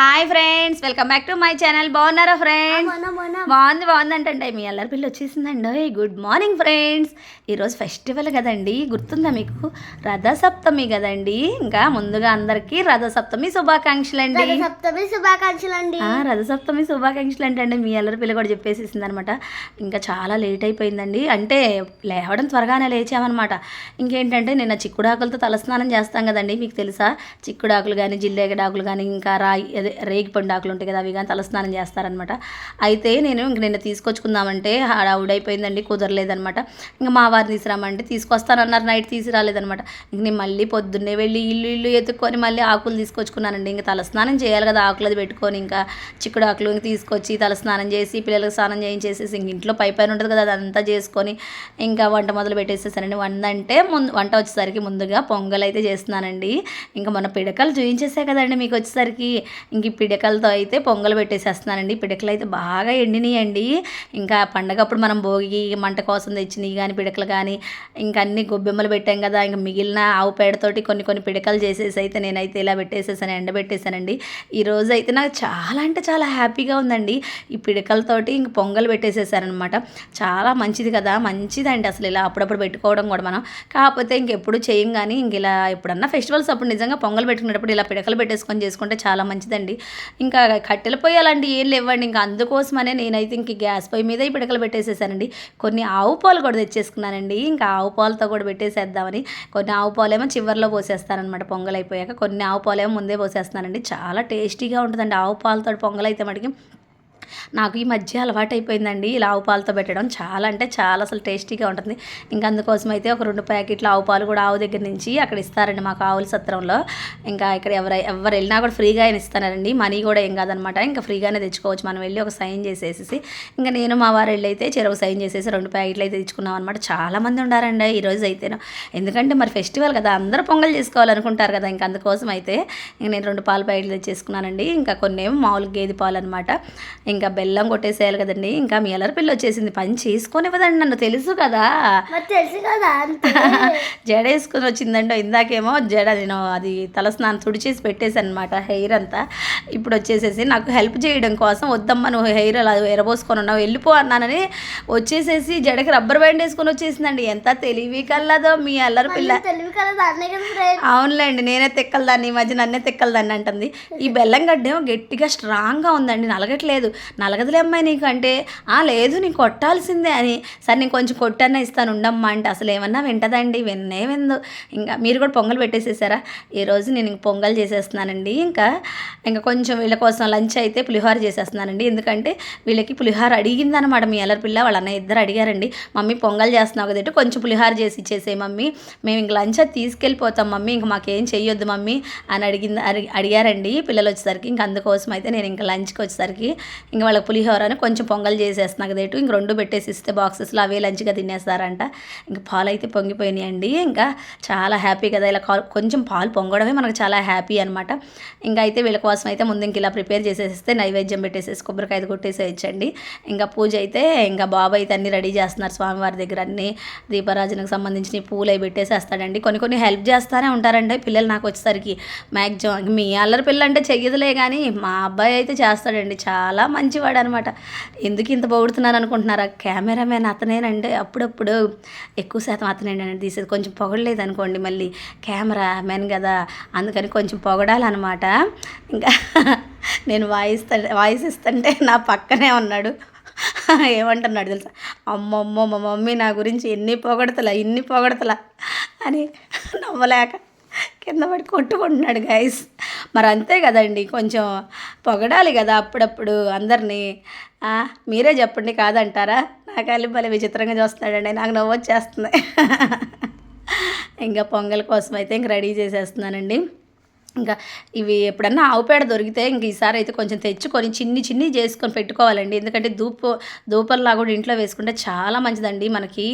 Hi friends welcome back to my channel. బాగున్నారా friends? బాగుంది బాగుంది అంటే మీ అల్లరి పిల్ల వచ్చేసిందండి. గుడ్ మార్నింగ్ ఫ్రెండ్స్ ఈరోజు ఫెస్టివల్ కదండి గుర్తుందా మీకు? రథసప్తమి కదండి. ఇంకా ముందుగా అందరికీ రథసప్తమి శుభాకాంక్షలు అండి. సప్తమి శుభాకాంక్షలు అండి. రథసప్తమి శుభాకాంక్షలు అంటే మీ అల్లరి పిల్ల కూడా చెప్పేసేసింది అనమాట ఇంకా చాలా లేట్ అయిపోయిందండి. అంటే లేవడం త్వరగానే లేచామన్నమాట ఇంకేంటంటే నిన్న చిక్కుడాకులతో తలస్నానం చేస్తాం కదండి మీకు తెలుసా? చిక్కుడాకులు కానీ జిల్లేగడాకులు కానీ ఇంకా రాయి అదే రేగి పండాకులు ఉంటాయి కదా అవి కానీ తలస్నానం చేస్తారనమాట అయితే నేను ఇంక నిన్న తీసుకొచ్చుకుందామంటే హడావుడైపోయిందండి కుదరలేదనమాట ఇంకా మా వారిని తీసుకురామంటే తీసుకొస్తానన్నారు నైట్ తీసుకురాలేదనమాట ఇంక నేను మళ్ళీ పొద్దున్నే వెళ్ళి ఇల్లు ఇల్లు ఎత్తుక్కొని మళ్ళీ ఆకులు తీసుకొచ్చుకున్నానండి. ఇంకా తలస్నానం చేయాలి కదా ఆకులది పెట్టుకొని ఇంకా చిక్కుడు ఆకులు ఇంక తీసుకొచ్చి తలస్నానం చేసి పిల్లలకు స్నానం చేయించేసేసి ఇంక ఇంట్లో పై పైన ఉంటుంది కదా అదంతా చేసుకొని ఇంకా వంట మొదలు పెట్టేసేసానండి. వంట అంటే ముందు వంట వచ్చేసరికి ముందుగా పొంగల్ అయితే చేస్తున్నానండి. ఇంకా మన పిడకలు చూపించేసే కదండి మీకు వచ్చేసరికి. ఇంక ఈ పిడకలతో అయితే పొంగల్ పెట్టేసేస్తున్నానండి. పిడకలు అయితే బాగా ఎండినాయండి. ఇంకా పండగప్పుడు మనం భోగి మంట కోసం తెచ్చినవి కానీ పిడకలు కానీ ఇంకా అన్ని గొబ్బెమ్మలు పెట్టాం కదా ఇంకా మిగిలిన ఆవు పేడతోటి కొన్ని కొన్ని పిడకలు చేసేసి అయితే నేనైతే ఇలా పెట్టేసేసాను ఎండబెట్టేసానండి. ఈ రోజు అయితే నాకు చాలా అంటే చాలా హ్యాపీగా ఉందండి. ఈ పిడకలతోటి ఇంక పొంగలు పెట్టేసేసారనమాట. చాలా మంచిది కదా మంచిదండి అసలు ఇలా అప్పుడప్పుడు పెట్టుకోవడం కూడా మనం. కాకపోతే ఇంకెప్పుడు చేయం కానీ ఇంక ఇలా ఎప్పుడన్నా ఫెస్టివల్స్ అప్పుడు నిజంగా పొంగల్ పెట్టుకునేటప్పుడు ఇలా పిడకలు పెట్టేసుకొని చేసుకుంటే చాలా మంచిదండి. ఇంకా కట్టెల పొయ్యి అలాంటివి ఏం లేవండి. ఇంకా అందుకోసమనే నేనైతే ఇంక గ్యాస్ పొయ్యి మీద ఈ పిడకలు పెట్టేసేసానండి. కొన్ని ఆవు పాలు కూడా తెచ్చేసుకున్నానండి. ఇంకా ఆవు పాలతో కూడా పెట్టేసేద్దామని. కొన్ని ఆవు పాలేమో చివరిలో పోసేస్తానమాట పొంగల్ అయిపోయాక కొన్ని ఆవు పాలేమో ముందే పోసేస్తానండి చాలా టేస్టీగా ఉంటుందండి ఆవు పాలతో పొంగల్ అయితే మటుకి. నాకు ఈ మధ్య అలవాటు అయిపోయిందండి ఇలా ఆవు పాలతో పెట్టడం. చాలా అంటే చాలా అసలు టేస్టీగా ఉంటుంది. ఇంకా అందుకోసం అయితే ఒక రెండు ప్యాకెట్లు ఆవు పాలు కూడా ఆవు దగ్గర నుంచి అక్కడ ఇస్తారండి మాకు ఆవుల సత్రంలో. ఇంకా ఇక్కడ ఎవరు ఎవరు వెళ్ళినా కూడా ఫ్రీగా ఆయన ఇస్తారండి. మనీ కూడా ఏం కాదనమాట. ఇంకా ఫ్రీగానే తెచ్చుకోవచ్చు. మనం వెళ్ళి ఒక సైన్ చేసేసి ఇంకా నేను మా వారు వెళ్ళి అయితే చెరువు సైన్ చేసేసి రెండు ప్యాకెట్లు అయితే తెచ్చుకున్నాం అనమాట. చాలా మంది ఉండారండి ఈ రోజు అయితే ఎందుకంటే మరి ఫెస్టివల్ కదా అందరూ పొంగల్ చేసుకోవాలనుకుంటారు కదా. ఇంకా అందుకోసం అయితే ఇంక నేను రెండు పాల ప్యాకెట్లు తెచ్చేసుకున్నానండి. ఇంకా కొన్ని ఏమో మామూలు గేదె పాలు అనమాట. ఇంకా బెల్లం కొట్టేసేయాలి కదండి. ఇంకా మీ ఎల్లరి పిల్ల వచ్చేసింది. పని చేసుకొని ఇవ్వదండి నన్ను. తెలుసు కదా. తెలుసు కదా జడ వేసుకొని వచ్చిందండి ఇందాకేమో జడ నేను అది తలస్నానం తుడిచేసి పెట్టేశాను అనమాట హెయిర్ అంతా. ఇప్పుడు వచ్చేసేసి నాకు హెల్ప్ చేయడం కోసం వద్దమ్మా నువ్వు హెయిర్ అలా ఎరబోసుకొని ఉన్నావు వెళ్ళిపో అన్నానని వచ్చేసేసి జడకి రబ్బర్ బ్యాండ్ వేసుకొని వచ్చేసిందండి. ఎంత తెలివి కల్లదో మీ అల్లరి పిల్ల. అవునులేండి నేనే తెక్కలదాన్ని ఈ మధ్య నన్నే తెక్కలదాన్ని అంటుంది. ఈ బెల్లం గడ్డేమో గట్టిగా స్ట్రాంగ్గా ఉందండి నలగట్లేదు. నలగదులే అమ్మాయి నీకు అంటే "ఆ, లేదు నీకు కొట్టాల్సిందే అని. సరే నేను కొంచెం కొట్టన్నా ఇస్తాను ఉండమ్మా అంటే. అసలు ఏమన్నా వింటదండి విన్నే విందు ఇంకా మీరు కూడా పొంగల్ పెట్టేసేసారా? ఈరోజు నేను ఇంక పొంగల్ చేసేస్తున్నానండి. ఇంకా ఇంకా కొంచెం వీళ్ళ కోసం లంచ్ అయితే పులిహోర చేసేస్తున్నానండి. ఎందుకంటే వీళ్ళకి పులిహోర అడిగిందనమాట మీ అల్లరి పిల్ల. వాళ్ళ అన్న ఇద్దరు అడిగారండి. మమ్మీ పొంగల్ చేస్తున్నావు కదంటే కొంచెం పులిహోర చేసి ఇచ్చేసే మమ్మీ. మేము ఇంక లంచ్ అది తీసుకెళ్ళిపోతాం మమ్మీ. ఇంక మాకేం చెయ్యొద్దు మమ్మీ అని అడిగింది అడిగారండి. పిల్లలు వచ్చేసరికి ఇంక అందుకోసం అయితే నేను ఇంకా లంచ్కి వచ్చేసరికి ఇంకా వాళ్ళకి పులిహోరని కొంచెం పొంగల్ చేసేస్తున్నా కదేటు ఇంక రెండు పెట్టేసి ఇస్తే బాక్సెస్లో అవే లంచ్గా తినేస్తారంట. ఇంకా పాలు అయితే పొంగిపోయినాయండి. ఇంకా చాలా హ్యాపీ కదా. ఇలా కొంచెం పాలు పొంగడమే మనకు చాలా హ్యాపీ అనమాట ఇంకా అయితే వీళ్ళ కోసం అయితే ముందు ఇంక ఇలా ప్రిపేర్ చేసేస్తే నైవేద్యం పెట్టేసేసి కొబ్బరికాయ కొట్టేసేయచ్చండి. ఇంకా పూజ అయితే ఇంకా బాబు అయితే అన్ని రెడీ చేస్తున్నారు స్వామివారి దగ్గర అన్ని దీపరాజనకు సంబంధించిన పూలు అవి పెట్టేసేస్తాడండి. కొన్ని కొన్ని హెల్ప్ చేస్తూనే ఉంటారండి. పిల్లలు నాకు వచ్చేసరికి మ్యాక్సిమం మీ అల్లరి పిల్ల అంటే చెయ్యదులే కానీ మా అబ్బాయి అయితే చేస్తాడండి. చాలా మంచి మంచివాడు అనమాట ఎందుకు ఇంత పొగుడుతున్నారు అనుకుంటున్నారా? కెమెరామెన్ అతనేనండి. అప్పుడప్పుడు ఎక్కువ శాతం అతనేనండి తీసేది. కొంచెం పొగడలేదు అనుకోండి మళ్ళీ. కెమెరా మెన్ కదా అందుకని కొంచెం పొగడాలన్నమాట ఇంకా నేను వాయిస్ వాయిస్ ఇస్తుంటే నా పక్కనే ఉన్నాడు. ఏమంటున్నాడు తెలుసా? అమ్మమ్మో మా మమ్మీ నా గురించి ఎన్ని పొగడతలా ఇన్ని పొగడతలా అని నవ్వలేక కింద పడి కొట్టుకుంటున్నాడు గైస్ మరి అంతే కదండి కొంచెం పొగడాలి కదా అప్పుడప్పుడు అందరినీ. మీరే చెప్పండి కాదంటారా? నాకు అల్లిపల్లి భలే విచిత్రంగా చూస్తున్నాడండి నాకు నవ్వు వచ్చేస్తుంది. ఇంకా పొంగల్ కోసం అయితే ఇంక రెడీ చేసేస్తున్నానండి. ఇంకా ఇవి ఎప్పుడన్నా ఆవు పేడ దొరికితే ఇంక ఈసారి అయితే కొంచెం తెచ్చుకొని చిన్ని చిన్ని చేసుకొని పెట్టుకోవాలండి. ఎందుకంటే ధూపు ధూపంలా కూడా ఇంట్లో వేసుకుంటే చాలా మంచిదండి. మనకి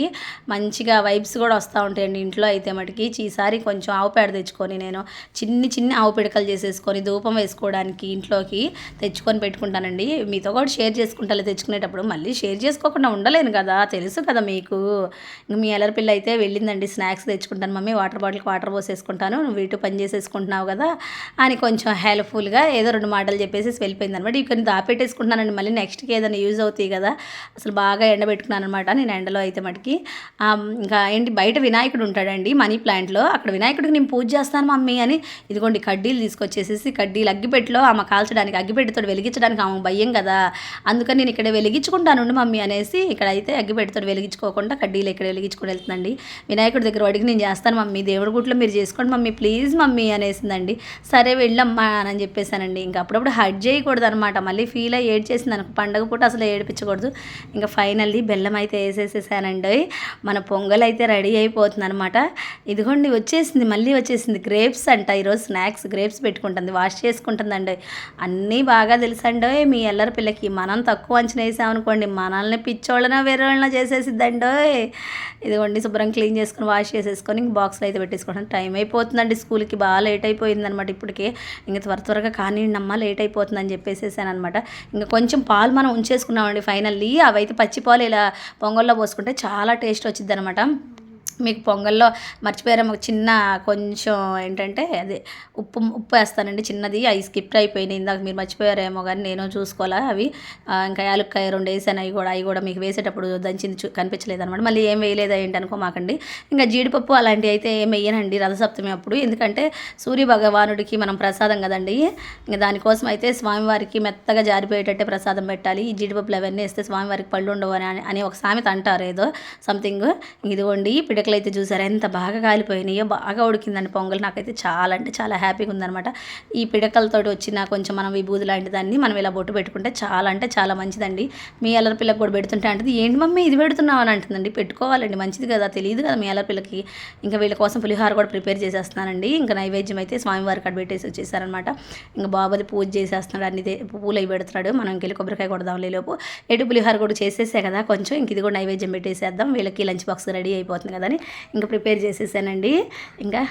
మంచిగా వైబ్స్ కూడా వస్తూ ఉంటాయండి ఇంట్లో అయితే మటుకి. ఈసారి కొంచెం ఆవు పేడ తెచ్చుకొని నేను చిన్ని చిన్ని ఆవు పిడకలు చేసేసుకొని ధూపం వేసుకోవడానికి ఇంట్లోకి తెచ్చుకొని పెట్టుకుంటానండి. మీతో కూడా షేర్ చేసుకుంటాను తెచ్చుకునేటప్పుడు మళ్ళీ షేర్ చేసుకోకుండా ఉండలేను కదా తెలుసు కదా మీకు. ఇంక మీ ఎలరి పిల్ల అయితే వెళ్ళిందండి స్నాక్స్ తెచ్చుకుంటాను మమ్మీ వాటర్ బాటిల్కి వాటర్ పోసేసుకుంటాను. నువ్వు ఇటు పని చేసేసుకుంటున్నావు కదా కదా అని కొంచెం హెల్ప్ఫుల్గా ఏదో రెండు మాటలు చెప్పేసి వెళ్ళిపోయింది అనమాట ఇక్కడ దాపెట్టేసుకుంటున్నానండి. మళ్ళీ నెక్స్ట్కి ఏదైనా యూజ్ అవుతాయి కదా అసలు బాగా ఎండబెట్టుకున్నాను అనమాట నేను ఎండలో అయితే మటుకి. ఇంకా ఏంటి బయట వినాయకుడు ఉంటాడండి మనీ ప్లాంట్లో. అక్కడ వినాయకుడికి నేను పూజ చేస్తాను మమ్మీ అని. ఇదిగోండి కడ్డీలు తీసుకొచ్చేసేసి కడ్డీలు అగ్గిపెట్టలో ఆమె కాల్చడానికి అగ్గిపెట్టెతో వెలిగించడానికి ఆమె భయం కదా. అందుకని నేను ఇక్కడ వెలిగించుకుంటాను మమ్మీ అనేసి ఇక్కడ అయితే అగ్గిపెట్టెతో వెలిగించుకోకుండా కడ్డీలు ఇక్కడ వెలిగించుకొని వెళ్తుందండి. వినాయకుడి దగ్గర అడిగి నేను చేస్తాను మమ్మీ. దేవుడి గుట్లో మీరు చేసుకోండి మమ్మీ. Please mummy అనేసిందండి. సరే వెళ్ళమ్మా అని చెప్పేసానండి. ఇంకా అప్పుడప్పుడు హట్ చేయకూడదు అనమాట మళ్ళీ ఫీల్ అయ్యి ఏడ్ చేసింది అనుకో పండగ పూట అసలు ఏడిపించకూడదు. ఇంకా ఫైనల్లీ బెల్లం అయితే వేసేసేసానండి. మన పొంగల్ అయితే రెడీ అయిపోతుంది అనమాట ఇదిగోండి వచ్చేసింది మళ్ళీ వచ్చేసింది. గ్రేప్స్ అంట. ఈరోజు స్నాక్స్ గ్రేప్స్ పెట్టుకుంటుంది వాష్ చేసుకుంటుందండి. అన్నీ బాగా తెలుసండి. మీ ఎల్లరి పిల్లకి మనం తక్కువ అంచనా వేసామనుకోండి మనల్ని పిచ్చోళ్ళన వేరే వాళ్ళనో ఇదిగోండి శుభ్రం క్లీన్ చేసుకుని వాష్ చేసేసుకొని బాక్స్లో అయితే పెట్టేసుకోవడం టైం అయిపోతుందండి. స్కూల్కి బాగా లేట్ అయిపోయింది. అనమాట ఇప్పటికే. ఇంకా త్వర త్వరగా కానివ్వండి అమ్మ లేట్ అయిపోతుందని చెప్పేసేసాను అనమాట ఇంకా కొంచెం పాలు మనం ఉంచేసుకున్నామండి ఫైనల్లీ. అవైతే అయితే పచ్చి పాలు ఇలా పొంగల్లో పోసుకుంటే చాలా టేస్ట్ వచ్చింది అనమాట మీకు పొంగల్లో మర్చిపోయారా? ఒక చిన్న కొంచెం ఏంటంటే అదే ఉప్పు ఉప్పు వేస్తానండి. చిన్నది అవి స్కిప్ అయిపోయినాయి. ఇందాక మీరు మర్చిపోయారేమో కానీ నేను చూసుకోవాలా అవి. ఇంకా యాలక్కాయ రెండు వేసాను. అవి కూడా అవి కూడా మీకు వేసేటప్పుడు దంచింది కనిపించలేదు అనమాట మళ్ళీ ఏం వేయలేదా ఏంటి అనుకోమాకండి ఇంకా జీడిపప్పు అలాంటివి అయితే ఏం వేయనండి రథసప్తమి అప్పుడు. ఎందుకంటే సూర్య భగవానుడికి మనం ప్రసాదం కదండి. ఇంకా దానికోసం అయితే స్వామివారికి మెత్తగా జారిపోయేటట్టే ప్రసాదం పెట్టాలి. ఈ జీడిపప్పులు అవన్నీ వేస్తే స్వామివారికి పళ్ళు ఉండవు అని అని ఒక సామెత అంటారు ఏదో సంథింగ్ ఇదిగోండి పిడకలు అయితే చూసారా? ఎంత బాగా కాలిపోయినాయో బాగా ఉడికిందండి పొంగల్. నాకైతే చాలా అంటే చాలా హ్యాపీగా ఉందనమాట ఈ పిడకలతోటి వచ్చిన కొంచెం మనం విభూది లాంటి దాన్ని మనం ఇలా బొట్టు పెట్టుకుంటే చాలా అంటే చాలా మంచిదండి. మీ అల్లరి పిల్లకు కూడా పెడుతుంటే అంటది ఏంటి మమ్మీ ఇది పెడుతున్నావు? అని అంటుందండి. పెట్టుకోవాలండి మంచిది కదా తెలియదు కదా మీ అల్లరి పిల్లకి. ఇంకా వీళ్ళ కోసం పులిహార కూడా ప్రిపేర్ చేసేస్తున్నానండి. ఇంకా నైవేద్యం అయితే స్వామివారి కాడ పెట్టేసి వచ్చేసారనమాట ఇంకా బాబుది పూజ చేసేస్తున్నాడు అన్ని పూలు అవి పెడుతున్నాడు. మనం ఇంకెళ్ళి కొబ్బరికాయ కొడదాం లోపు. ఎటు పులిహార కూడా చేసేసే కదా కొంచెం. ఇంక ఇది కూడా నైవేద్యం పెట్టేసేద్దాం. వీళ్ళకి లంచ్ బాక్స్ రెడీ అయిపోతుంది కదా ఇంకా ప్రిపేర్ చేసేసానండి. ఇంకా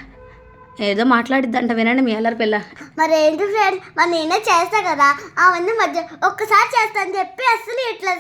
ఏదో మాట్లాడిద్దంట వినండి మీ అల్లరి పిల్ల. మరి ఏంటి ఫ్రెండ్ మరి నేనే చేస్తా కదా. అవన్నీ మధ్య ఒక్కసారి చేస్తాను చెప్పి అస్సలు ఇట్లా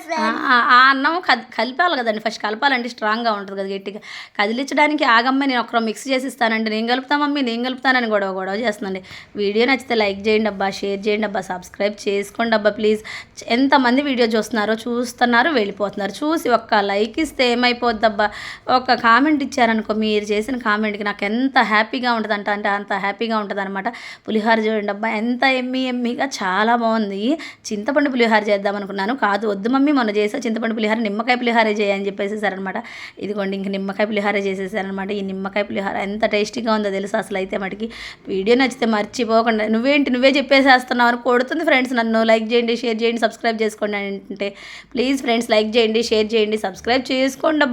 ఆ అన్నం కద్ కలిపాలి కదండి. ఫస్ట్ కలపాలంటే స్ట్రాంగ్గా ఉంటుంది కదా గట్టిగా. కదిలించడానికి ఆగమ్మ నేను ఒకరు మిక్స్ చేసి ఇస్తానండి నేను కలుపుతా మమ్మీ నేను కలుపుతానని గొడవ గొడవ చేస్తుందండి వీడియో నచ్చితే లైక్ చేయండి అబ్బా షేర్ చేయండి అబ్బా సబ్స్క్రైబ్ చేసుకోండి అబ్బా ప్లీజ్ ఎంతమంది వీడియో చూస్తున్నారో చూస్తున్నారు వెళ్ళిపోతున్నారు. చూసి ఒక్క లైక్ ఇస్తే ఏమైపోద్ది అబ్బా? ఒక కామెంట్ ఇచ్చారనుకో మీరు చేసిన కామెంట్కి నాకు ఎంత హ్యాపీగా ఉంటుంది అంట అంటే అంత హ్యాపీగా ఉంటుంది అనమాట పులిహోర చూడండి అబ్బా ఎంత ఎమ్మి ఎమ్మిగా చాలా బాగుంది. చింతపండు పులిహోర చేద్దాం అనుకున్నాను. కాదు వద్దు మమ్మీ మొన్న చేసా చింతపండు పులిహోర నిమ్మకాయ పులిహోర చేయని చెప్పేసేసారనమాట ఇదిగోండి ఇంక నిమ్మకాయ పులిహోర చేసేసారనమాట ఈ నిమ్మకాయ పులిహోర ఎంత టేస్టీగా ఉందో తెలుసు అసలు అయితే మటుకి. వీడియో నచ్చితే మర్చిపోకుండా నువ్వేంటి నువ్వే చెప్పేసేస్తున్నావు అని కొడుతుంది ఫ్రెండ్స్ నన్ను. లైక్ చేయండి షేర్ చేయండి సబ్స్క్రైబ్ చేసుకోండి అంటే ప్లీజ్ ఫ్రెండ్స్ లైక్ చేయండి షేర్ చేయండి సబ్స్క్రైబ్ చేసుకోండి